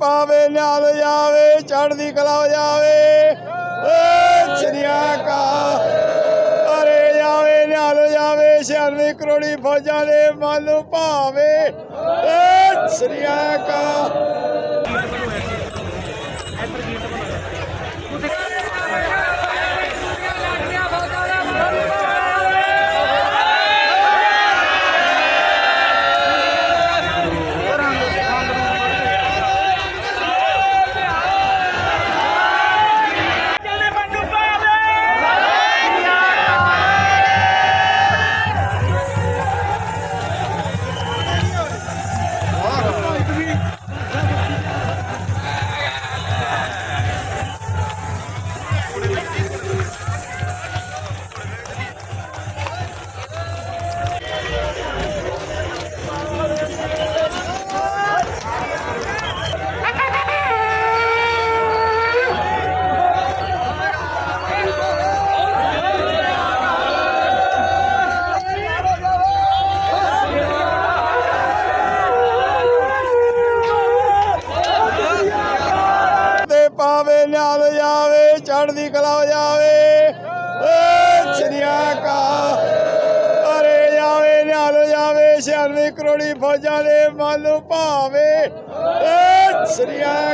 ਪਾਵੇ ਨਿਆਲ ਜਾਵੇ, ਚੜ੍ਹਦੀ ਕਲਾ ਹੋ ਜਾਵੇ ਓ ਸ੍ਰੀਆ ਕਾ ਅਰੇ ਜਾਵੇ ਨਿਆਲ ਜਾਵੇ, ਸ਼ਰਮੀ ਕਰੋੜੀ ਫੌਜਾਂ ਦੇ ਮਨ ਨੂੰ ਭਾਵੇ। ਓ ਸ੍ਰੀਆ ਕਾ ਪਾਵੇ ਨਿਹਾਲ ਜਾਵੇ, ਚੜ੍ਹਦੀ ਕਲਾ ਹੋ ਜਾਵੇ। ਏ ਸ੍ਰੀਆ ਕਾ ਅਰੇ ਜਾਵੇ ਨਿਹਾਲ ਜਾਵੇ 96 ਕਰੋੜੀ ਫੌਜਾਂ ਦੇ ਮਨ ਨੂੰ ਭਾਵੇ। ਏ ਸ੍ਰੀਆ